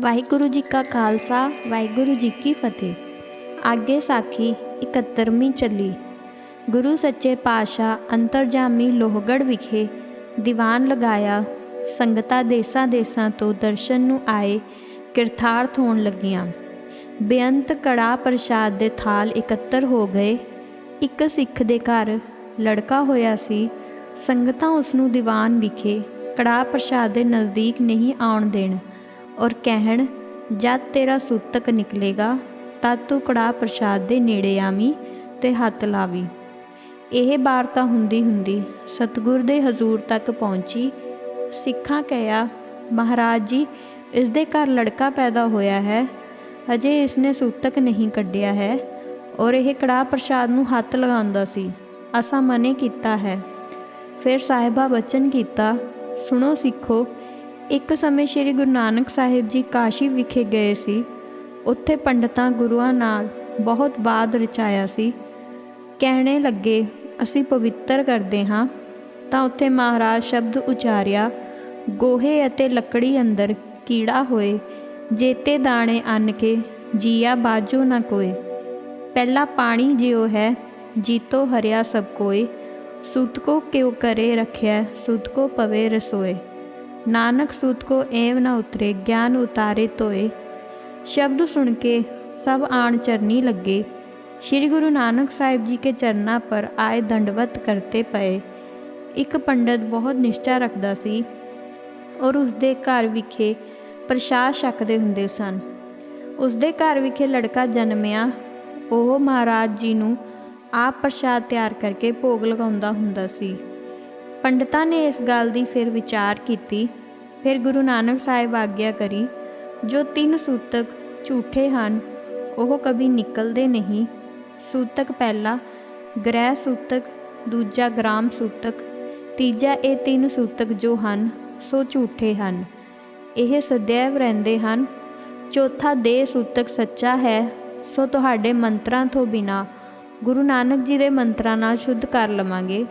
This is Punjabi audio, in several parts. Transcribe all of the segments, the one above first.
ਵਾਹਿਗੁਰੂ ਜੀ ਕਾ ਖਾਲਸਾ, ਵਾਹਿਗੁਰੂ ਜੀ ਕੀ ਫਤਿਹ। ਆਗੇ ਸਾਖੀ 71ਵੀਂ ਚੱਲੀ। ਗੁਰੂ ਸੱਚੇ ਪਾਤਸ਼ਾਹ ਅੰਤਰਜਾਮੀ ਲੋਹਗੜ੍ਹ ਵਿਖੇ ਦੀਵਾਨ ਲਗਾਇਆ, ਸੰਗਤਾਂ ਦੇਸਾਂ ਦੇਸਾਂ ਤੋਂ ਦਰਸ਼ਨ ਨੂੰ ਆਏ ਕਿਰਥਾਰਥ ਹੋਣ ਲੱਗੀਆਂ। ਬੇਅੰਤ ਕੜਾ ਪ੍ਰਸ਼ਾਦ ਦੇ ਥਾਲ ਇਕੱਤਰ ਹੋ ਗਏ। ਇੱਕ ਸਿੱਖ ਦੇ ਘਰ ਲੜਕਾ ਹੋਇਆ ਸੀ। ਸੰਗਤਾਂ ਉਸ ਨੂੰ ਦੀਵਾਨ ਵਿਖੇ ਕੜਾ ਪ੍ਰਸ਼ਾਦ ਦੇ ਨਜ਼ਦੀਕ ਨਹੀਂ ਆਉਣ ਦੇਣ ਔਰ ਕਹਿਣ, ਜਦ ਤੇਰਾ ਸੂਤਕ ਨਿਕਲੇਗਾ, ਤਦ ਤੂੰ ਕੜਾ ਪ੍ਰਸ਼ਾਦ ਦੇ ਨੇੜੇ ਆਵੀਂ ਤੇ ਹੱਥ ਲਾਵੀਂ। ਇਹ ਵਾਰਤਾ ਹੁੰਦੀ ਹੁੰਦੀ ਸਤਿਗੁਰ ਦੇ ਹਜ਼ੂਰ ਤੱਕ ਪਹੁੰਚੀ। ਸਿੱਖਾਂ ਕਹਿਆ, ਮਹਾਰਾਜ ਜੀ, ਇਸ ਦੇ ਘਰ ਲੜਕਾ ਪੈਦਾ ਹੋਇਆ ਹੈ। ਅਜੇ ਇਸ ਨੇ ਸੂਤਕ ਨਹੀਂ ਕੱਢਿਆ ਹੈ ਔਰ ਇਹ ਕੜਾ ਪ੍ਰਸ਼ਾਦ ਨੂੰ ਹੱਥ ਲਗਾਉਂਦਾ ਸੀ। ਅਸਾਂ ਮਨੇ ਕੀਤਾ ਹੈ। ਫਿਰ ਸਾਹਿਬਾ ਬਚਨ ਕੀਤਾ, ਸੁਣੋ ਸਿੱਖੋ ਇੱਕ ਸਮੇਂ ਸ੍ਰੀ ਗੁਰੂ ਨਾਨਕ ਸਾਹਿਬ ਜੀ ਕਾਸ਼ੀ ਵਿਖੇ ਗਏ ਸੀ। ਉੱਥੇ ਪੰਡਤਾਂ ਗੁਰੂਆਂ ਨਾਲ ਬਹੁਤ ਬਾਦ ਰਚਾਇਆ ਸੀ। ਕਹਿਣੇ ਲੱਗੇ, ਅਸੀਂ ਪਵਿੱਤਰ ਕਰਦੇ ਹਾਂ। ਤਾਂ ਉੱਥੇ ਮਹਾਰਾਜ ਸ਼ਬਦ ਉਚਾਰਿਆ, ਗੋਹੇ ਅਤੇ ਲੱਕੜੀ ਅੰਦਰ ਕੀੜਾ ਹੋਏ, ਜੇਤੇ ਦਾਣੇ ਅੰਨ ਕੇ ਜੀਆ ਬਾਜੋ ਨਾ ਕੋਏ। ਪਹਿਲਾ ਪਾਣੀ ਜਿਉ ਹੈ, ਜੀਤੋ ਹਰਿਆ ਸਭ ਕੋਏ। ਸੁਤ ਕੋ ਕਿਉ ਕਰੇ ਰਖਿਆ, ਸੁਤ ਕੋ ਪਵੇ ਰਸੋਏ। ਨਾਨਕ ਸੁਤ ਕੋ ਏਵ ਨਾ ਉਤਰੇ ਗਿਆਨ ਉਤਾਰੇ ਤੋਏ ਸ਼ਬਦ ਸੁਣ ਕੇ ਸਭ ਆਣ ਚਰਨੀ ਲੱਗੇ श्री गुरु नानक साहिब जी के चरना पर आए दंडवत करते ਪਏ ਇੱਕ ਪੰਡਤ ਬਹੁਤ ਨਿਸ਼ਚਾ ਰੱਖਦਾ ਸੀ ਔਰ ਉਸਦੇ ਘਰ ਵਿਖੇ ਪ੍ਰਸ਼ਾਦ ਛਕਦੇ ਹੁੰਦੇ ਸਨ ਉਸਦੇ ਘਰ ਵਿਖੇ ਲੜਕਾ ਜਨਮਿਆ ਉਹ ਮਹਾਰਾਜ ਜੀ ਨੂੰ ਆਪ ਪ੍ਰਸ਼ਾਦ ਤਿਆਰ ਕਰਕੇ ਭੋਗ ਲਗਾਉਂਦਾ ਹੁੰਦਾ ਸੀ ਪੰਡਤਾਂ ਨੇ ਇਸ ਗੱਲ ਦੀ ਫਿਰ ਵਿਚਾਰ ਕੀਤੀ ਫਿਰ ਗੁਰੂ ਨਾਨਕ ਸਾਹਿਬ ਆਗਿਆ ਕਰੀ। ਜੋ ਤਿੰਨ ਸੂਤਕ ਝੂਠੇ ਹਨ, ਉਹ ਕਦੀ ਨਿਕਲਦੇ ਨਹੀਂ। ਸੂਤਕ ਪਹਿਲਾ ਗ੍ਰਹਿ ਸੂਤਕ, ਦੂਜਾ ਗ੍ਰਾਮ ਸੂਤਕ, ਤੀਜਾ ਇਹ ਤਿੰਨ ਸੂਤਕ ਜੋ ਹਨ, ਸੋ ਝੂਠੇ ਹਨ। ਇਹ ਸਦੈਵ ਰਹਿੰਦੇ ਹਨ। ਚੌਥਾ ਦੇ ਸੂਤਕ ਸੱਚਾ ਹੈ, ਸੋ ਤੁਹਾਡੇ ਮੰਤਰਾਂ ਤੋਂ ਬਿਨਾ ਗੁਰੂ ਨਾਨਕ ਜੀ ਦੇ ਮੰਤਰਾਂ ਨਾਲ ਸ਼ੁੱਧ ਕਰ ਲਵਾਂਗੇ।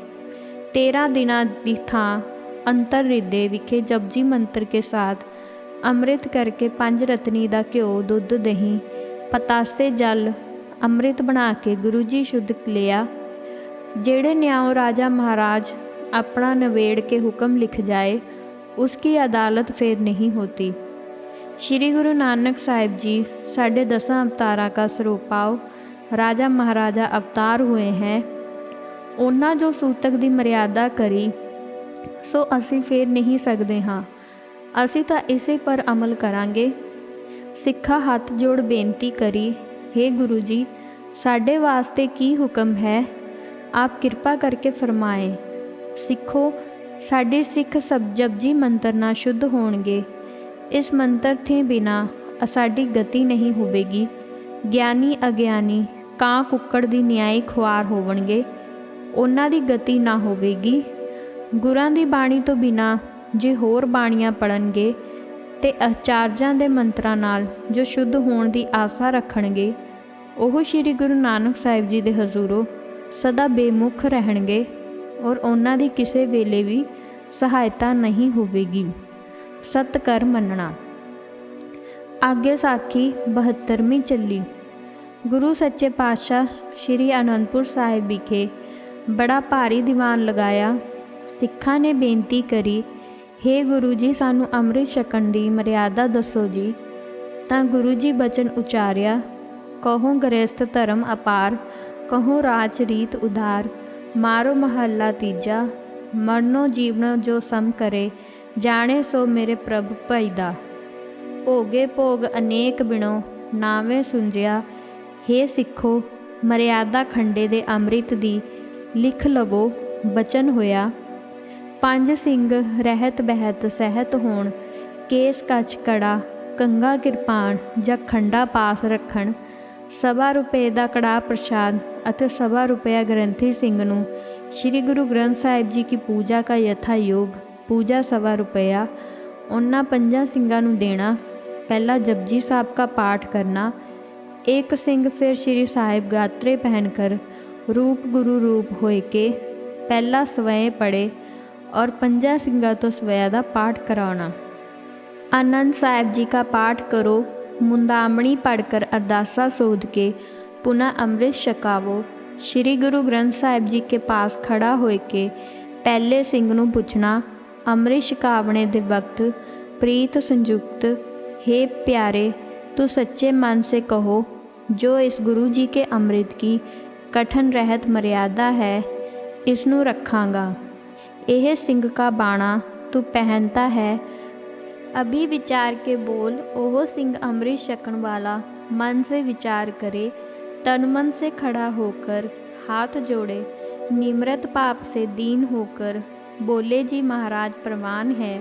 13 ਦਿਨਾਂ ਦੀ ਥਾਂ ਅੰਤਰ ਰਿਦੇ ਵਿਖੇ ਜਪਜੀ ਮੰਤਰ ਕੇ ਸਾਥ ਅੰਮ੍ਰਿਤ ਕਰਕੇ ਪੰਜ ਰਤਨੀ ਦਾ ਘਿਓ, ਦੁੱਧ, ਦਹੀਂ, ਪਤਾਸੇ, ਜਲ ਅੰਮ੍ਰਿਤ ਬਣਾ ਕੇ ਗੁਰੂ ਜੀ ਸ਼ੁੱਧ ਲਿਆ। ਜਿਹੜੇ ਨਿਆਉ ਰਾਜਾ ਮਹਾਰਾਜ ਆਪਣਾ ਨਵੇੜ ਕੇ ਹੁਕਮ ਲਿਖ ਜਾਏ, ਉਸ ਕੀ ਅਦਾਲਤ ਫੇਰ ਨਹੀਂ ਹੋਤੀ। श्री गुरु नानक साहिब जी साढ़े दसा अवतारा का स्वरूपाव ਰਾਜਾ ਮਹਾਰਾਜਾ ਅਵਤਾਰ ਹੋਏ ਹੈ। ਉਹਨਾਂ ਜੋ ਸੂਤਕ ਦੀ ਮਰਿਆਦਾ ਕਰੀ ਸੋ ਅਸੀਂ ਫੇਰ ਨਹੀਂ ਸਕਦੇ ਹਾਂ। ਅਸੀਂ ਤਾਂ ਇਸੇ ਪਰ ਅਮਲ ਕਰਾਂਗੇ। ਸਿੱਖਾ ਹੱਥ ਜੋੜ ਬੇਨਤੀ ਕਰੀ हे ਗੁਰੂ ਜੀ ਸਾਡੇ ਵਾਸਤੇ ਕੀ ਹੁਕਮ ਹੈ? ਆਪ ਕਿਰਪਾ ਕਰਕੇ ਫਰਮਾਏ, ਸਿੱਖੋ, ਸਾਡੇ ਸਿੱਖ ਸਭ ਜਪਜੀ ਮੰਤਰ ਨਾਲ ਸ਼ੁੱਧ ਹੋਣਗੇ। ਇਸ ਮੰਤਰ 'ਤੇ ਬਿਨਾ ਸਾਡੀ ਗਤੀ ਨਹੀਂ ਹੋਵੇਗੀ। ਗਿਆਨੀ ਅਗਿਆਨੀ ਕਾਂ ਕੁੱਕੜ ਦੀ ਨਿਆਈ ਖੁਆਰ ਹੋਵਣਗੇ। ਉਹਨਾਂ ਦੀ ਗਤੀ ਨਾ ਹੋਵੇਗੀ। ਗੁਰਾਂ ਦੀ ਬਾਣੀ ਤੋਂ ਬਿਨਾ ਜੇ ਹੋਰ ਬਾਣੀਆਂ ਪੜਨਗੇ ਤੇ ਆਚਾਰਜਾਂ ਦੇ ਮੰਤਰਾਂ ਨਾਲ ਜੋ ਸ਼ੁੱਧ ਹੋਣ ਦੀ ਆਸਾ ਰੱਖਣਗੇ, ਉਹ ਸ੍ਰੀ ਗੁਰੂ ਨਾਨਕ ਸਾਹਿਬ ਜੀ ਦੇ ਹਜ਼ੂਰੋਂ ਸਦਾ ਬੇਮੁਖ ਰਹਿਣਗੇ ਔਰ ਉਹਨਾਂ ਦੀ ਕਿਸੇ ਵੇਲੇ ਵੀ ਸਹਾਇਤਾ ਨਹੀਂ ਹੋਵੇਗੀ। ਸਤ ਕਰ ਮੰਨਣਾ। ਅੱਗੇ ਸਾਖੀ 72ਵੀਂ ਚੱਲੀ। ਗੁਰੂ ਸੱਚੇ ਪਾਤਸ਼ਾਹ ਸ੍ਰੀ ਅਨੰਦਪੁਰ ਸਾਹਿਬ ਵਿਖੇ ਬੜਾ ਭਾਰੀ ਦੀਵਾਨ ਲਗਾਇਆ ਸਿੱਖਾਂ ਨੇ ਬੇਨਤੀ ਕਰੀ हे ਗੁਰੂ ਜੀ, ਸਾਨੂੰ ਅੰਮ੍ਰਿਤ ਛਕਣ ਦੀ ਮਰਿਆਦਾ ਦੱਸੋ ਜੀ। ਤਾਂ ਗੁਰੂ ਜੀ ਬਚਨ ਉਚਾਰਿਆ, ਕਹੋ ਗ੍ਰਸਥ ਧਰਮ ਅਪਾਰ, ਕਹੋ ਰਾਜ ਰੀਤ ਉਧਾਰ, ਮਾਰੋ ਮਹੱਲਾ ਤੀਜਾ, ਮਰਨੋ ਜੀਵਨੋ ਜੋ ਸਮ ਕਰੇ, ਜਾਣੇ ਸੋ ਮੇਰੇ ਪ੍ਰਭ ਭਈਦਾ ਭੋਗੇ ਭੋਗ ਅਨੇਕ ਬਿਨੋ, ਨਾਵੇਂ ਸੁੰਜਿਆ हे ਸਿੱਖੋ, ਮਰਿਆਦਾ ਖੰਡੇ ਦੇ ਅੰਮ੍ਰਿਤ ਦੀ ਲਿਖ ਲਵੋ, ਬਚਨ ਹੋਇਆ ਪੰਜ ਸਿੰਘ ਰਹਿਤ ਬਹਿਤ ਸਹਿਤ ਹੋਣ, ਕੇਸ ਕੱਚ ਕੜਾ, ਕੰਗਾ ਕਿਰਪਾਨ ਜਾਂ ਖੰਡਾ ਪਾਸ ਰੱਖਣ ਸਵਾ ਰੁਪਏ ਦਾ ਕੜਾ ਪ੍ਰਸ਼ਾਦ ਅਤੇ ਸਵਾ ਰੁਪਇਆ ਗ੍ਰੰਥੀ ਸਿੰਘ ਨੂੰ ਸ੍ਰੀ ਗੁਰੂ ਗ੍ਰੰਥ ਸਾਹਿਬ ਜੀ ਕੀ ਪੂਜਾ ਦਾ ਯਥਾ ਯੋਗ, ਪੂਜਾ ਸਵਾ ਰੁਪਇਆ, ਉਹਨਾਂ ਪੰਜਾਂ ਸਿੰਘਾਂ ਨੂੰ ਦੇਣਾ, ਪਹਿਲਾ ਜਪਜੀ ਸਾਹਿਬ ਦਾ ਪਾਠ ਕਰਨਾ ਇੱਕ ਸਿੰਘ ਫਿਰ ਸ੍ਰੀ ਸਾਹਿਬ ਗਾਤਰੇ ਪਹਿਨ ਕਰ ਰੂਪ ਗੁਰੂ ਰੂਪ ਹੋਏ ਕੇ, ਪਹਿਲਾ ਸਵੈ ਪੜੇ ਔਰ ਪੰਜਾਂ ਸਿੰਘਾਂ ਤੋਂ ਸਵੈ ਦਾ ਪਾਠ ਕਰਾਉਣਾ आनंद साहिब जी का पाठ करो मुंदामणी पढ़कर अरदासा सोध के पुनः अमृत छकावो श्री गुरु ग्रंथ ਸਾਹਿਬ ਜੀ ਕੇ ਪਾਸ ਖੜਾ ਹੋਏ ਕੇ ਪਹਿਲੇ ਸਿੰਘ ਨੂੰ ਪੁੱਛਣਾ ਅੰਮ੍ਰਿਤ ਛਕਾਵਣੇ ਦੇ ਵਕਤ ਪ੍ਰੀਤ ਸੰਯੁਕਤ हे प्यारे तू सच्चे मन से कहो जो इस गुरु जी के अमृत की कठन रहत मर्यादा है इसनु रखांगा ਇਹ ਸਿੰਘ का बाणा तू पहनता है अभी विचार के बोल ओह सिंह अमृत छकन वाला मन से विचार करे तन मन से खड़ा होकर हाथ जोड़े निम्रत पाप से दीन होकर बोले जी महाराज प्रवान है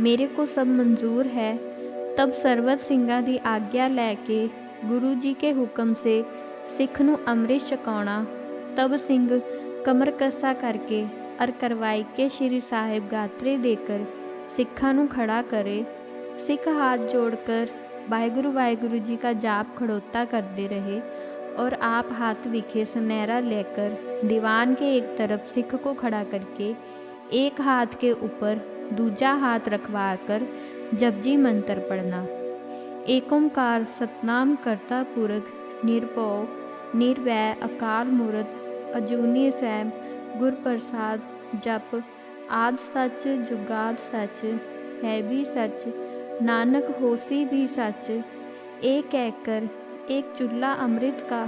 मेरे को सब मंजूर है तब ਸਰਬਤ ਸਿੰਘਾਂ ਦੀ ਆਗਿਆ ਲੈ ਕੇ ਗੁਰੂ ਜੀ ਕੇ ਹੁਕਮ ਸੇ ਸਿੱਖ ਨੂੰ ਅੰਮ੍ਰਿਤ ਛਕਾਉਣਾ ਤਬ ਸਿੰਘ ਕਮਰ ਕੱਸਾ ਕਰਕੇ ਅਰ ਕਰਵਾਈ ਕੇ ਸ਼੍ਰੀ ਸਾਹਿਬ ਗਾਤਰੇ ਦੇਕਰ ਸਿੱਖਾਂ ਨੂੰ ਖੜਾ ਕਰੇ ਸਿੱਖ ਹੱਥ ਜੋੜ ਕਰ ਵਾਹਿਗੁਰੂ ਵਾਹਿਗੁਰੂ ਜੀ ਦਾ ਜਾਪ ਖੜੋਤਾ ਕਰਦੇ ਰਹੇ और आप हाथ विखे सुनहरा लेकर दीवान के एक तरफ सिख को खड़ा करके एक हाथ के ऊपर दूजा हाथ रखवा कर जपजी मंत्र पढ़ना एकोमकार सतनाम करता पुरख निरभव निर्वय अकाल मूर्त अजूनी सैम गुर प्रसाद जप आद सच सच है भी सच नानक होसी भी सच एक कहकर एक चूल्हा अमृत का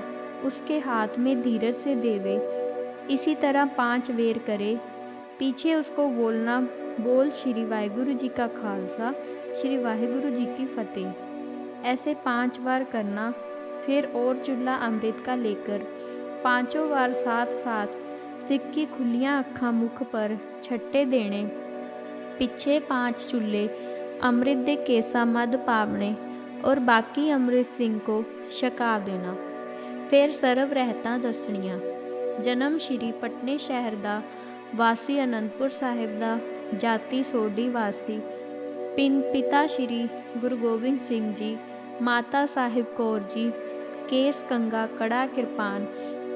उसके हाथ में धीरज से देवे इसी तरह पाँच वेर करे पीछे उसको बोलना बोल श्री वाहेगुरु जी का खालसा श्री वाहिगुरु जी की फतेह ऐसे पाँच बार करना फिर और चूल्हा अमृत का लेकर पाँचों बार साथ साथ सिख की खुलियां अखा मुख पर छट्टे देने ਪਿੱਛੇ पांच चूल्हे अमृत ਦੇ ਕੇਸਾ ਮਦ ਪਾਵਣੇ ਔਰ ਬਾਕੀ ਅੰਮ੍ਰਿਤ ਸਿੰਘ ਕੋ ਛਕਾ ਦੇਣਾ ਫਿਰ ਸਰਬ ਰਹਿਤਾਂ ਦੱਸਣੀਆਂ ਜਨਮ ਸ਼੍ਰੀ ਪਟਨੇ ਸ਼ਹਿਰ ਦਾ ਵਾਸੀ ਅਨੰਦਪੁਰ ਸਾਹਿਬ ਦਾ ਜਾਤੀ ਸੋਢੀ ਵਾਸੀ ਪਿੰ ਪਿਤਾ ਸ਼੍ਰੀ ਗੁਰੂ ਗੋਬਿੰਦ ਸਿੰਘ ਜੀ ਮਾਤਾ ਸਾਹਿਬ ਕੌਰ ਜੀ ਕੇਸ ਕੰਗਾ ਕੜਾ ਕਿਰਪਾਨ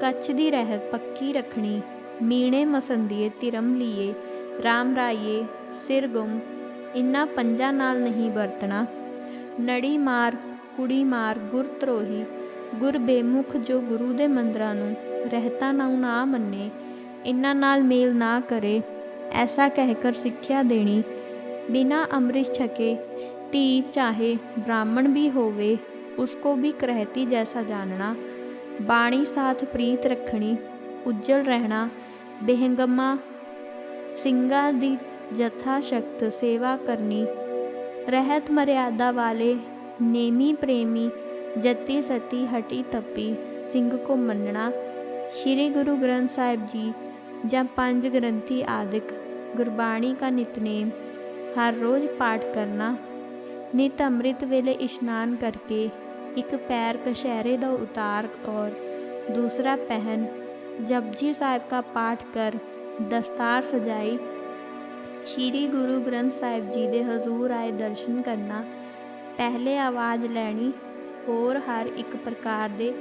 ਕੱਛ ਦੀ ਰਹਿਤ ਪੱਕੀ ਰੱਖਣੀ ਮੀਣੇ ਮਸੰਦੀਏ ਧਿਰਮ ਲੀਏ, ਰਾਮ ਰਾਈਏ, ਸਿਰ ਗੁੰਮ, ਇਨ੍ਹਾਂ ਪੰਜਾਂ ਨਾਲ ਨਹੀਂ ਵਰਤਣਾ। ਨੜੀ ਮਾਰ, ਕੁੜੀ ਮਾਰ, ਗੁਰ ਧਰੋਹੀ, ਗੁਰ ਬੇਮੁਖ ਜੋ ਗੁਰੂ ਦੇ ਮੰਦਰਾਂ ਨੂੰ ਰਹਿਤਾ ਨੂੰ ਨਾ ਮੰਨੇ, ਇਨ੍ਹਾਂ ਨਾਲ ਮੇਲ ਨਾ ਕਰੇ, ਐਸਾ ਕਹਿ ਕਰ ਸਿੱਖਿਆ ਦੇਣੀ। ਬਿਨਾ ਅੰਮ੍ਰਿਤ ਛਕੇ, ਧੀ ਚਾਹੇ ਬ੍ਰਾਹਮਣ ਵੀ ਹੋਵੇ, ਉਸਕੋ ਵੀ ਕਰਹਿਤੀ ਜੈਸਾ ਜਾਣਨਾ ਬਾਣੀ ਸਾਥ ਪ੍ਰੀਤ ਰੱਖਣੀ, ਉੱਜਲ ਰਹਿਣਾ ਬੇਹੰਗਮਾ, ਸਿੰਘਾਂ ਦੀ ਜਥਾ ਸ਼ਕਤ ਸੇਵਾ ਕਰਨੀ, ਰਹਿਤ ਮਰਿਆਦਾ ਵਾਲੇ ਨੇਮੀ ਪ੍ਰੇਮੀ ਜਤੀ ਸਤੀ ਹਟੀ ਤੱਪੀ ਸਿੰਘ ਕੋ ਮੰਨਣਾ, ਸ੍ਰੀ ਗੁਰੂ ਗ੍ਰੰਥ ਸਾਹਿਬ ਜੀ ਜਾਂ ਪੰਜ ਗ੍ਰੰਥੀ ਆਦਿਕ, ਗੁਰਬਾਣੀ ਕਾ ਨਿਤਨੇਮ, ਹਰ ਰੋਜ਼ ਪਾਠ ਕਰਨਾ, ਨਿਤ ਅੰਮ੍ਰਿਤ ਵੇਲੇ ਇਸ਼ਨਾਨ ਕਰਕੇ ਇੱਕ ਪੈਰ ਕਸ਼ਹਿਰੇ ਦਾ ਉਤਾਰ ਔਰ ਦੂਸਰਾ ਪਹਿਨ ਜਪਜੀ ਸਾਹਿਬ का ਪਾਠ ਕਰ ਦਸਤਾਰ ਸਜਾਈ ਸ਼੍ਰੀ ਗੁਰੂ ਗ੍ਰੰਥ ਸਾਹਿਬ ਜੀ ਦੇ ਹਜ਼ੂਰ ਆਏ ਦਰਸ਼ਨ ਕਰਨਾ ਪਹਿਲੇ ਆਵਾਜ਼ ਲੈਣੀ ਹੋਰ ਹਰ ਇੱਕ ਪ੍ਰਕਾਰ ਦੇ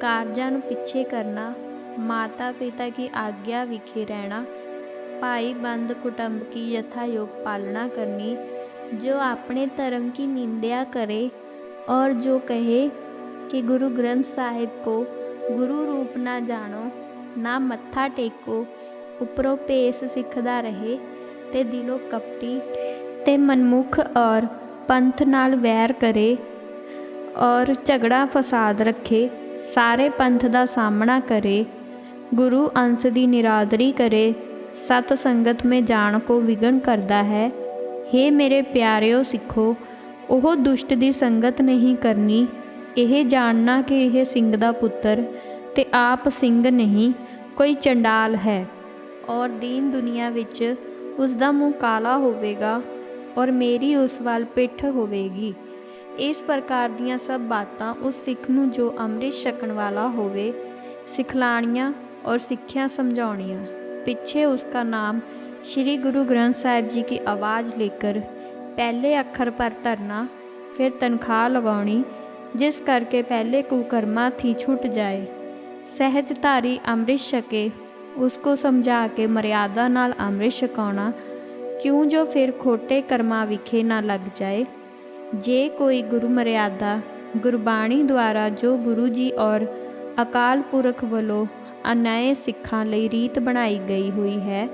ਕਾਰਜਾਂ ਨੂੰ ਪਿੱਛੇ ਕਰਨਾ ਮਾਤਾ ਪਿਤਾ ਕੀ ਆਗਿਆ ਵਿਖੇ ਰਹਿਣਾ ਭਾਈ ਬੰਦ ਕੁਟੰਬ ਕੀ ਯਥਾਯੋਗ ਪਾਲਣਾ ਕਰਨੀ जो अपने धर्म की निंदा करे और जो कहे कि गुरु ग्रंथ साहिब को गुरु रूप ना जानो ਨਾ ਮੱਥਾ ਟੇਕੋ, ਉਪਰੋਂ ਭੇਸ ਸਿੱਖਦਾ ਰਹੇ ਤੇ ਦਿਲੋਂ ਕਪਟੀ ਤੇ ਮਨਮੁਖ ਔਰ ਪੰਥ ਨਾਲ ਵੈਰ ਕਰੇ ਔਰ ਝਗੜਾ ਫਸਾਦ ਰੱਖੇ, ਸਾਰੇ ਪੰਥ ਦਾ ਸਾਹਮਣਾ ਕਰੇ, ਗੁਰੂ ਅੰਸ਼ ਦੀ ਨਿਰਾਦਰੀ ਕਰੇ, ਸਤ ਸੰਗਤ ਮੇ ਜਾਣ ਕੋ ਵਿਗਣ ਕਰਦਾ ਹੈ हे ਮੇਰੇ ਪਿਆਰਿਓ ਸਿੱਖੋ, ਉਹ ਦੁਸ਼ਟ ਦੀ ਸੰਗਤ ਨਹੀਂ ਕਰਨੀ, ਇਹ ਜਾਣਨਾ ਕਿ ਇਹ ਸਿੰਘ ਦਾ ਪੁੱਤਰ ਤੇ ਆਪ ਸਿੰਘ ਨਹੀਂ ਕੋਈ ਚੰਡਾਲ ਹੈ ਔਰ ਦੀਨ ਦੁਨੀਆ ਵਿੱਚ ਉਸ ਦਾ ਮੂੰਹ ਕਾਲਾ ਹੋਵੇਗਾ ਔਰ ਮੇਰੀ ਉਸ ਵੱਲ ਪਿੱਠ ਹੋਵੇਗੀ ਇਸ ਪ੍ਰਕਾਰ ਦੀਆਂ ਸਭ ਬਾਤਾਂ ਉਸ ਸਿੱਖ ਨੂੰ ਜੋ ਅੰਮ੍ਰਿਤ ਛਕਣ ਵਾਲਾ ਹੋਵੇ ਸਿਖਲਾਣੀਆਂ ਔਰ ਸਿੱਖਿਆ ਸਮਝਾਉਣੀਆਂ पीछे उसका नाम श्री गुरु ग्रंथ साहिब जी की आवाज़ लेकर पहले अक्षर पर धरना फिर तनख्वाह लगानी जिस करके पहले कुकर्मा थी छूट जाए ਸਹਿਜਧਾਰੀ ਅੰਮ੍ਰਿਤ ਛਕੇ ਉਸ ਕੋ ਸਮਝਾ ਕੇ ਮਰਿਆਦਾ ਨਾਲ ਅੰਮ੍ਰਿਤ ਛਕਾਉਣਾ, ਕਿਉਂ ਜੋ ਫਿਰ ਖੋਟੇ ਕਰਮਾਂ ਵਿਖੇ ਨਾ ਲੱਗ ਜਾਏ? ਜੇ ਕੋਈ ਗੁਰੂ ਮਰਿਆਦਾ, ਗੁਰਬਾਣੀ ਦੁਆਰਾ ਜੋ ਗੁਰੂ ਜੀ ਔਰ ਅਕਾਲ ਪੁਰਖ ਵੱਲੋਂ ਅਨਏ ਸਿੱਖਾਂ ਲਈ ਰੀਤ ਬਣਾਈ ਗਈ ਹੋਈ ਹੈ,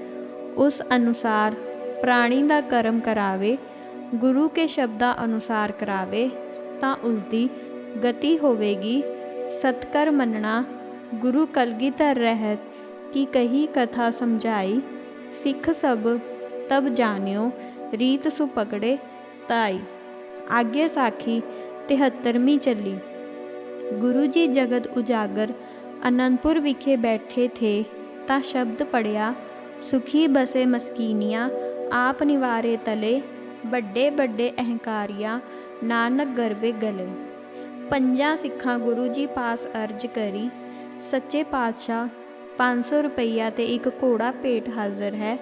ਉਸ ਅਨੁਸਾਰ ਪ੍ਰਾਣੀ ਦਾ ਕਰਮ ਕਰਾਵੇ, ਗੁਰੂ ਕੇ ਸ਼ਬਦਾਂ ਅਨੁਸਾਰ ਕਰਾਵੇ, ਤਾਂ ਉਸ ਦੀ ਗਤੀ ਹੋਵੇਗੀ ਸਤਕਰ ਮੰਨਣਾ ਗੁਰੂ ਕਲਗੀਧਰ ਰਹਿਤ ਕੀ ਕਹੀ ਕਥਾ ਸਮਝਾਈ, ਸਿੱਖ ਸਭ ਤਬ ਜਾਣਿਓ, ਰੀਤ ਸੁ ਪਕੜੇ ਤਾਈ। ਆਗੇ ਸਾਖੀ 73ਵੀਂ ਚੱਲੀ। ਗੁਰੂ ਜੀ ਜਗਤ ਉਜਾਗਰ ਅਨੰਦਪੁਰ ਵਿਖੇ ਬੈਠੇ ਥੇ, ਤਾਂ ਸ਼ਬਦ ਪੜਿਆ ਸੁਖੀ ਬਸੇ ਮਸਕੀਨੀਆਂ, ਆਪ ਨਿਵਾਰੇ ਤਲੇ, ਵੱਡੇ ਵੱਡੇ ਅਹੰਕਾਰੀਆਂ, ਨਾਨਕ ਗਰਵੇ ਗਲੇ। ਪੰਜਾਂ ਸਿੱਖਾਂ ਗੁਰੂ ਜੀ ਪਾਸ ਅਰਜ ਕਰੀ ਸੱਚੇ ਪਾਤਸ਼ਾਹ 500 ਰੁਪਈਆ ਤੇ ਇੱਕ ਘੋੜਾ ਭੇਟ ਹਾਜ਼ਰ ਹੈ।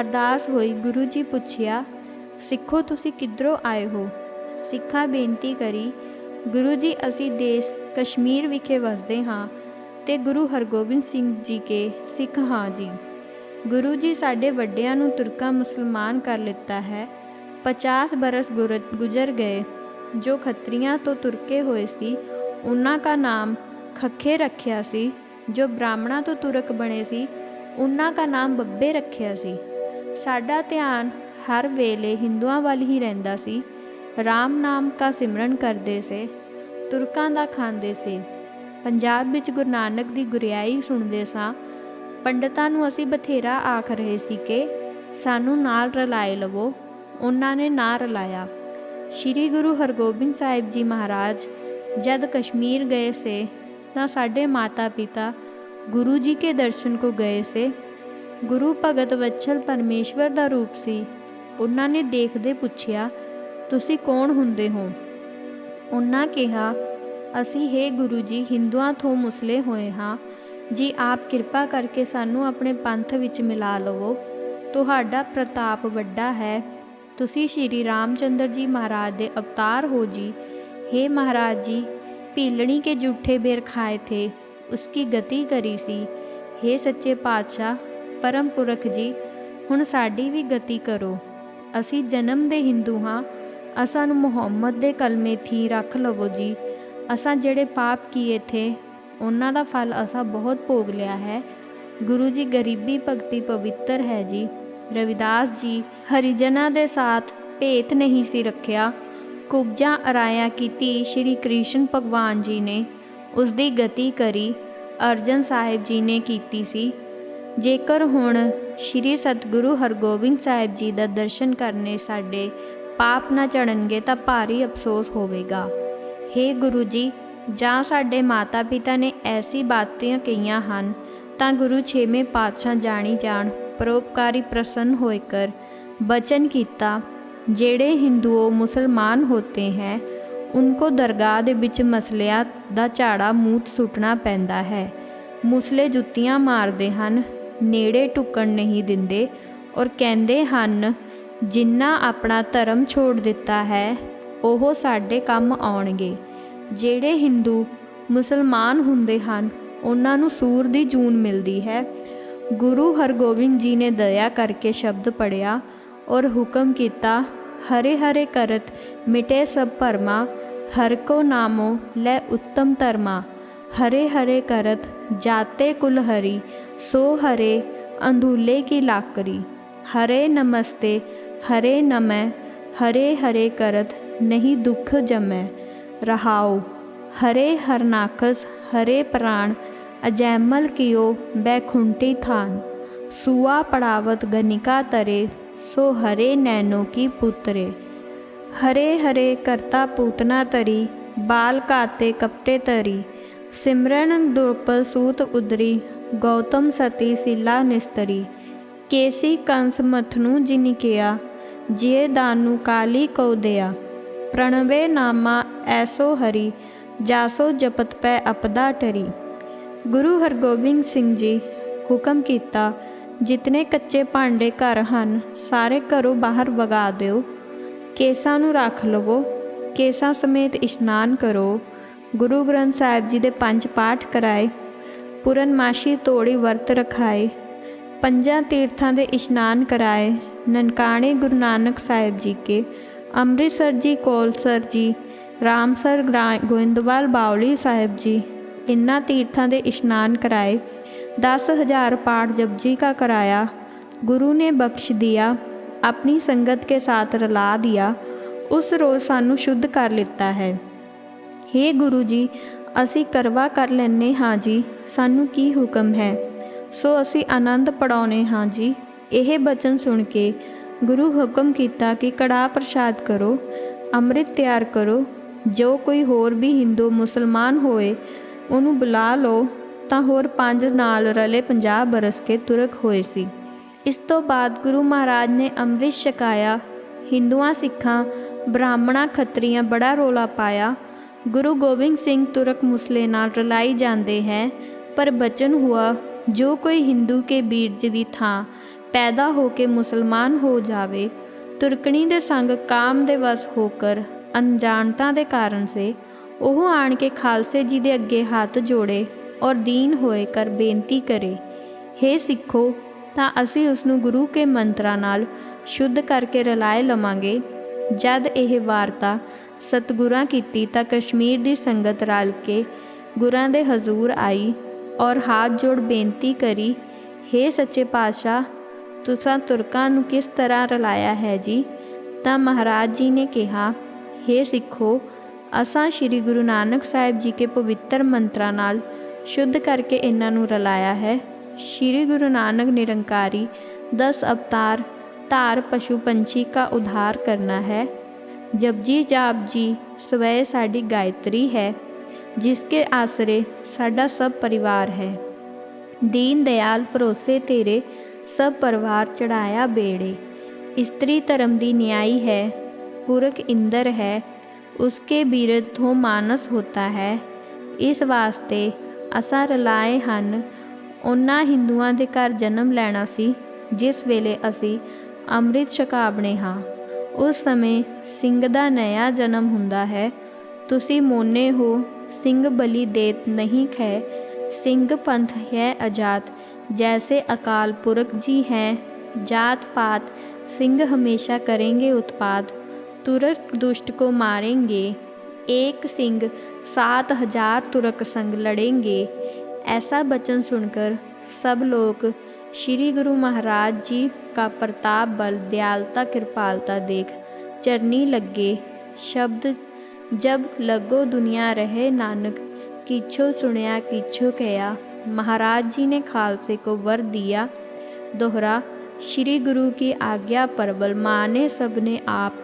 ਅਰਦਾਸ ਹੋਈ, ਗੁਰੂ ਜੀ ਪੁੱਛਿਆ, ਸਿੱਖੋ ਤੁਸੀਂ ਕਿੱਧਰੋਂ ਆਏ ਹੋ? ਸਿੱਖਾਂ ਬੇਨਤੀ ਕਰੀ, ਗੁਰੂ ਜੀ, ਅਸੀਂ ਦੇਸ਼ ਕਸ਼ਮੀਰ ਵਿਖੇ ਵਸਦੇ ਹਾਂ ਤੇ ਗੁਰੂ ਹਰਗੋਬਿੰਦ ਸਿੰਘ ਜੀ ਕੇ ਸਿੱਖ ਹਾਂ ਜੀ। ਗੁਰੂ ਜੀ ਸਾਡੇ ਵੱਡਿਆਂ ਨੂੰ ਤੁਰਕਾਂ ਮੁਸਲਮਾਨ ਕਰ ਲਿੱਤਾ ਹੈ। 50 ਬਰਸ ਗੁਰ- ਗੁਜ਼ਰ ਗਏ। ਜੋ ਖੱਤਰੀਆਂ ਤੋਂ ਤੁਰਕੇ ਹੋਏ ਸੀ, ਉਹਨਾਂ ਦਾ ਨਾਮ ਖੱਖੇ ਰੱਖਿਆ ਸੀ, ਜੋ ਬ੍ਰਾਹਮਣਾਂ ਤੋਂ ਤੁਰਕ ਬਣੇ ਸੀ ਉਹਨਾਂ ਦਾ ਨਾਮ ਬੱਬੇ ਰੱਖਿਆ ਸੀ। ਸਾਡਾ ਧਿਆਨ ਹਰ ਵੇਲੇ ਹਿੰਦੂਆਂ ਵੱਲ ਹੀ ਰਹਿੰਦਾ ਸੀ। ਰਾਮ ਨਾਮ ਦਾ ਸਿਮਰਨ ਕਰਦੇ ਸੇ, ਤੁਰਕਾਂ ਦਾ ਖਾਂਦੇ ਸੀ। ਪੰਜਾਬ ਵਿੱਚ ਗੁਰੂ ਨਾਨਕ ਦੀ ਗੁਰਿਆਈ ਸੁਣਦੇ ਸਾਂ। ਪੰਡਤਾਂ ਨੂੰ ਅਸੀਂ ਬਥੇਰਾ ਆਖ ਰਹੇ ਸੀ ਕਿ ਸਾਨੂੰ ਨਾਲ ਰਲਾਏ ਲਵੋ। ਉਹਨਾਂ ਨੇ ਨਾ ਰਲਾਇਆ। ਸ੍ਰੀ ਗੁਰੂ ਹਰਗੋਬਿੰਦ ਸਾਹਿਬ ਜੀ ਮਹਾਰਾਜ ਜਦ ਕਸ਼ਮੀਰ ਗਏ ਸੇ ਤਾਂ ਸਾਡੇ ਮਾਤਾ ਪਿਤਾ ਗੁਰੂ ਜੀ ਕੇ ਦਰਸ਼ਨ ਕੋ ਗਏ ਸੇ ਗੁਰੂ ਭਗਤ ਵਛਲ ਪਰਮੇਸ਼ਵਰ ਦਾ ਰੂਪ ਸੀ ਉਹਨਾਂ ਨੇ ਦੇਖਦੇ ਪੁੱਛਿਆ ਤੁਸੀਂ ਕੌਣ ਹੁੰਦੇ ਹੋ ਉਹਨਾਂ ਕਿਹਾ ਅਸੀਂ ਹੈ ਗੁਰੂ ਜੀ ਹਿੰਦੂਆਂ ਤੋਂ ਮੁਸਲੇ ਹੋਏ ਹਾਂ ਜੀ ਆਪ ਕਿਰਪਾ ਕਰਕੇ ਸਾਨੂੰ ਆਪਣੇ ਪੰਥ ਵਿੱਚ ਮਿਲਾ ਲਵੋ ਤੁਹਾਡਾ ਪ੍ਰਤਾਪ ਵੱਡਾ ਹੈ ਤੁਸੀਂ ਸ਼੍ਰੀ ਰਾਮਚੰਦਰ ਜੀ ਮਹਾਰਾਜ ਦੇ ਅਵਤਾਰ ਹੋ ਜੀ हे महाराज जी ਭੀਲਣੀ ਕੇ ਝੂਠੇ ਬੇਰ ਖਾਏ ਥੇ ਉਸकी ਗਤੀ ਕਰੀ ਸੀ हे ਸੱਚੇ ਪਾਤਸ਼ਾਹ ਪਰਮ ਪੁਰਖ ਜੀ ਹੁਣ ਸਾਡੀ ਵੀ ਗਤੀ ਕਰੋ ਅਸੀਂ ਜਨਮ ਦੇ ਹਿੰਦੂ ਹਾਂ ਅਸਾਂ ਨੂੰ ਮੁਹੰਮਦ ਦੇ ਕਲਮੇ ਥੀ ਰੱਖ ਲਵੋ ਜੀ ਅਸਾਂ ਜਿਹੜੇ ਪਾਪ ਕੀਏ ਥੇ ਉਹਨਾਂ ਦਾ ਫਲ ਅਸਾਂ ਬਹੁਤ ਭੋਗ ਲਿਆ ਹੈ ਗੁਰੂ ਜੀ ਗਰੀਬੀ ਭਗਤੀ ਪਵਿੱਤਰ ਹੈ ਜੀ ਰਵਿਦਾਸ ਜੀ ਹਰੀਜਨਾਂ ਦੇ ਸਾਥ ਭੇਤ ਨਹੀਂ ਸੀ ਰੱਖਿਆ ਕੁਬਜਾ ਅਰਾਇਆ ਕੀਤੀ ਸ਼੍ਰੀ ਕ੍ਰਿਸ਼ਨ ਭਗਵਾਨ ਜੀ ਨੇ ਉਸ ਦੀ ਗਤੀ ਕਰੀ, ਅਰਜਨ ਸਾਹਿਬ ਜੀ ਨੇ ਕੀਤੀ ਸੀ। ਜੇਕਰ ਹੁਣ ਸ਼੍ਰੀ ਸਤਿਗੁਰੂ ਹਰਗੋਬਿੰਦ ਸਾਹਿਬ ਜੀ ਦਾ ਦਰਸ਼ਨ ਕਰਨੇ ਸਾਡੇ ਪਾਪ ਨਾ ਚੜਨਗੇ ਤਾਂ ਭਾਰੀ ਅਫਸੋਸ ਹੋਵੇਗਾ। हे ਗੁਰੂ ਜੀ, ਜਾਂ ਸਾਡੇ ਮਾਤਾ ਪਿਤਾ ਨੇ ਐਸੀ ਬਾਤਾਂ ਕਹੀਆਂ ਹਨ, ਤਾਂ ਗੁਰੂ ਛੇਵੇਂ ਪਾਤਸ਼ਾਹ ਜਾਣੀ ਜਾਣ ਪਰੋਪਕਾਰੀ ਪ੍ਰਸੰਨ ਹੋਏ ਕਰ, ਬਚਨ ਕੀਤਾ ਜਿਹੜੇ ਹਿੰਦੂਓ ਮੁਸਲਮਾਨ ਹੋਤੇ ਹੈ ਉनको ਦਰਗਾਹ ਦੇ ਵਿੱਚ ਮਸਲਿਆਂ ਦਾ ਝਾੜਾ ਮੂਤ ਸੁੱਟਣਾ ਪੈਂਦਾ ਹੈ। ਮੁਸਲੇ ਜੁੱਤੀਆਂ ਮਾਰਦੇ ਹਨ, ਨੇੜੇ ਟੁਕਣ ਨਹੀਂ ਦਿੰਦੇ ਔਰ ਕਹਿੰਦੇ ਹਨ ਜਿਨ੍ਹਾਂ ਆਪਣਾ ਧਰਮ ਛੋੜ ਦਿੱਤਾ ਹੈ, ਉਹ ਸਾਡੇ ਕੰਮ ਆਉਣਗੇ। ਜਿਹੜੇ ਹਿੰਦੂ ਮੁਸਲਮਾਨ ਹੁੰਦੇ ਹਨ, ਉਹਨਾਂ ਨੂੰ ਸੂਰ ਦੀ ਜੂਨ ਮਿਲਦੀ ਹੈ। ਗੁਰੂ ਹਰਗੋਬਿੰਦ ਜੀ ਨੇ ਦਇਆ ਕਰਕੇ ਸ਼ਬਦ ਪੜਿਆ ਔਰ ਹੁਕਮ ਕੀਤਾ, ਹਰੇ ਹਰੇ ਕਰਤ ਮਿਟੇ ਸਭ ਭਰਮਾ, ਹਰ ਕੋ ਨਾਮੋ ਲੈ ਉੱਤਮ ਧਰਮਾ। ਹਰੇ ਹਰੇ ਕਰਤ ਜਾਤੇ ਕੁਲ ਹਰੀ, ਸੋ ਹਰੇ ਅੰਧੂਲੇ ਕੀ ਲਾਕਰੀ। ਹਰੇ ਨਮਸਤੇ, ਹਰੇ ਨਮੈ, ਹਰੇ ਹਰੇ ਕਰਤ ਨਹੀਂ ਦੁੱਖ ਜਮੈ। ਰਹਾਉ, ਹਰੇ ਹਰਨਾਕਸ ਹਰੇ ਪ੍ਰਾਣ ਅਜੈਮਲ ਕਿਓ ਬੈਖੁੰਟੀ ਥਾਨ। ਸੁਆ ਪੜਾਵਤ ਗਨਿਕਾ ਤਰੇ ਸੋ ਹਰੇ ਨੈਨੋ ਕੀ ਪੁੱਤਰੇ। ਹਰੇ ਹਰੇ ਕਰਤਾ ਪੂਤਨਾ ਤਰੀ ਬਾਲ ਕਾਤੇ ਕਪਟੇ ਤਰੀ ਸਿਮਰਨ ਦੁਰਪਲ ਸੂਤ ਉਦਰੀ ਗੌਤਮ ਸਤੀ ਸਿਲਾ ਨਿਸਤਰੀ। ਕੇਸੀ ਕੰਸ ਮਥਨੂ ਜਿਨਿ ਕਿਆ, ਜਿਏ ਦਾਨੂ ਕਾਲੀ ਕਉ ਦਿਆ। ਪ੍ਰਣਵੇ ਨਾਮਾ ਐਸੋ ਹਰੀ, ਜਾਸੋ ਜਪਤ ਪੈ ਅਪਦਾ ਟਰੀ। ਗੁਰੂ ਹਰਗੋਬਿੰਦ ਸਿੰਘ ਜੀ ਹੁਕਮ ਕੀਤਾ ਜਿਤਨੇ ਕੱਚੇ ਭਾਂਡੇ ਘਰ ਹਨ, ਸਾਰੇ ਘਰੋਂ ਬਾਹਰ ਵਗਾ ਦਿਓ। ਕੇਸਾਂ ਨੂੰ ਰੱਖ ਲਵੋ। ਕੇਸਾਂ ਸਮੇਤ ਇਸ਼ਨਾਨ ਕਰੋ। ਗੁਰੂ ਗ੍ਰੰਥ ਸਾਹਿਬ ਜੀ ਦੇ ਪੰਜ ਪਾਠ ਕਰਾਏ। ਪੂਰਨਮਾਸ਼ੀ ਤੋੜੀ ਵਰਤ ਰਖਾਏ। ਪੰਜਾਂ ਤੀਰਥਾਂ ਦੇ ਇਸ਼ਨਾਨ ਕਰਾਏ। ਨਨਕਾਣੇ ਗੁਰੂ ਨਾਨਕ ਸਾਹਿਬ ਜੀ ਕੇ। ਅੰਮ੍ਰਿਤਸਰ ਜੀ, ਕੋਲਸਰ ਜੀ, ਰਾਮਸਰ, ਗ੍ਰਾ ਗੋਇੰਦਵਾਲ, ਬਾਉਲੀ ਸਾਹਿਬ ਜੀ। ਇਨ੍ਹਾਂ ਤੀਰਥਾਂ ਦੇ ਇਸ਼ਨਾਨ ਕਰਾਏ। ਦਸ ਹਜ਼ਾਰ ਪਾਠ जपजी का कराया गुरु ने बख्श दिया अपनी संगत के साथ रला दिया ਉਸ ਰੋਜ਼ ਸਾਨੂੰ ਸ਼ੁੱਧ ਕਰ ਲਿੱਤਾ ਹੈ हे ਗੁਰੂ ਜੀ ਅਸੀਂ ਕਰਵਾ ਕਰ ਲੈਨੇ ਹਾਂ ਜੀ ਸਾਨੂੰ ਕੀ ਹੁਕਮ ਹੈ ਸੋ ਅਸੀਂ ਆਨੰਦ ਪੜਾਉਨੇ ਹਾਂ ਜੀ ਇਹ ਬਚਨ ਸੁਣ ਕੇ ਗੁਰੂ ਹੁਕਮ ਕੀਤਾ ਕਿ ਕੜਾ ਪ੍ਰਸ਼ਾਦ ਕਰੋ ਅੰਮ੍ਰਿਤ ਤਿਆਰ ਕਰੋ ਜੋ ਕੋਈ ਹੋਰ ਵੀ ਹਿੰਦੂ ਮੁਸਲਮਾਨ ਹੋਏ ਉਹਨੂੰ ਬੁਲਾ ਲਓ ਤਾਂ ਹੋਰ ਪੰਜ ਨਾਲ ਰਲੇ 50 ਬਰਸ ਕੇ ਤੁਰਕ ਹੋਏ ਸੀ। ਇਸ ਤੋਂ ਬਾਅਦ ਗੁਰੂ ਮਹਾਰਾਜ ਨੇ ਅੰਮ੍ਰਿਤ ਛਕਾਇਆ, ਹਿੰਦੂਆਂ, ਸਿੱਖਾਂ, ਬ੍ਰਾਹਮਣਾਂ ਖੱਤਰੀਆਂ ਬੜਾ ਰੋਲਾ ਪਾਇਆ। ਗੁਰੂ ਗੋਬਿੰਦ ਸਿੰਘ ਤੁਰਕ ਮੁਸਲੇ ਨਾਲ ਰਲਾਈ ਜਾਂਦੇ ਹੈ, ਪਰ ਬਚਨ ਹੁਆ, ਜੋ ਕੋਈ ਹਿੰਦੂ ਕੇ ਬੀਰਜ ਦੀ ਥਾਂ ਪੈਦਾ ਹੋ ਕੇ ਮੁਸਲਮਾਨ ਹੋ ਜਾਵੇ, ਤੁਰਕਣੀ ਦੇ ਸੰਗ ਕਾਮ ਦੇ ਵਸ ਹੋਕਰ, ਅਣਜਾਣਤਾ ਦੇ ਕਾਰਨ ਸੇ, ਉਹ ਆਣ ਕੇ ਖਾਲਸੇ ਜੀ ਦੇ ਅੱਗੇ ਹੱਥ ਜੋੜੇ। ਔਰ ਦੀਨ ਹੋਏ ਕਰ ਬੇਨਤੀ ਕਰੇ हे ਸਿੱਖੋ ਤਾਂ ਅਸੀਂ ਉਸ ਨੂੰ ਗੁਰੂ ਕੇ ਮੰਤਰਾਂ ਨਾਲ ਸ਼ੁੱਧ ਕਰਕੇ ਰਲਾਏ ਲਵਾਂਗੇ ਜਦ ਇਹ ਵਾਰਤਾ ਸਤਗੁਰਾਂ ਕੀਤੀ ਤਾਂ ਕਸ਼ਮੀਰ ਦੀ ਸੰਗਤ ਰਲ ਕੇ ਗੁਰਾਂ ਦੇ ਹਜ਼ੂਰ ਆਈ ਔਰ ਹੱਥ ਜੋੜ ਬੇਨਤੀ ਕਰੀ हे ਸੱਚੇ ਪਾਤਸ਼ਾਹ ਤੁਸਾਂ ਤੁਰਕਾਂ ਨੂੰ ਕਿਸ ਤਰ੍ਹਾਂ ਰਲਾਇਆ ਹੈ ਜੀ ਤਾਂ ਮਹਾਰਾਜ ਜੀ ਨੇ ਕਿਹਾ हे ਸਿੱਖੋ ਅਸਾਂ ਸ੍ਰੀ ਗੁਰੂ ਨਾਨਕ ਸਾਹਿਬ ਜੀ ਕੇ ਪਵਿੱਤਰ ਮੰਤਰਾਂ ਨਾਲ ਸ਼ੁੱਧ ਕਰਕੇ ਇਹਨਾਂ ਨੂੰ ਰਲਾਇਆ ਹੈ ਸ੍ਰੀ ਗੁਰੂ ਨਾਨਕ ਨਿਰੰਕਾਰੀ 10 ਅਵਤਾਰ ਧਾਰ ਪਸ਼ੂ ਪੰਛੀ का उद्धार करना है जपजी जाप जी ਸਵੈ ਸਾਡੀ ਗਾਇਤਰੀ ਹੈ ਜਿਸਕੇ ਆਸਰੇ ਸਾਡਾ ਸਭ ਪਰਿਵਾਰ ਹੈ ਦੀਨ ਦਿਆਲ ਭਰੋਸੇ ਤੇਰੇ ਸਭ ਪਰਿਵਾਰ ਚੜਾਇਆ ਬੇੜੇ ਇਸਤਰੀ ਧਰਮ ਦੀ ਨਿਆਈ ਹੈ ਪੁਰਖ ਇੰਦਰ ਹੈ ਉਸਕੇ ਬੀਰਦ ਤੋਂ ਮਾਨਸ ਹੋਤਾ ਹੈ ਇਸ ਵਾਸਤੇ ਅਸਾਂ ਰਲਾਏ ਹਨ। ਉਹਨਾਂ ਹਿੰਦੂਆਂ ਦੇ ਘਰ ਜਨਮ ਲੈਣਾ ਸੀ, ਜਿਸ ਵੇਲੇ ਅਸੀਂ ਅੰਮ੍ਰਿਤ ਛਕਾਵਣੇ ਹਾਂ। ਉਸ ਸਮੇਂ ਸਿੰਘ ਦਾ ਨਇਆ ਜਨਮ ਹੁੰਦਾ ਹੈ। ਤੁਸੀਂ ਮੋਨੇ ਹੋ, ਸਿੰਘ ਬਲੀ ਦੇਤ ਨਹੀਂ ਖੈ। ਸਿੰਘ ਪੰਥ ਹੈ ਅਜਾਤ ਜੈਸੇ ਅਕਾਲ ਪੁਰਖ ਜੀ ਹੈ, ਜਾਤ ਪਾਤ ਸਿੰਘ ਹਮੇਸ਼ਾ ਕਰेंगे ਉਤਪਾਦ ਤੁਰਕ ਦੁਸ਼ਟ ਕੋ ਮਾਰेंगे ਏਕ ਸਿੰਘ सात हज़ार तुरक संग लड़ेंगे। ऐसा वचन सुनकर सब लोग श्री गुरु महाराज जी का प्रताप बल, दयालता, कृपालता देख चरनी लगे। शब्द, जब लगो दुनिया रहे नानक किछो सुनया किछो कया। महाराज जी ने खालसे को वर दिया। दोहरा, श्री गुरु की आज्ञा पर बल माने सबने आप,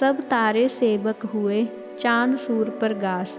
सब तारे सेवक हुए, चाँद सूर पर गास।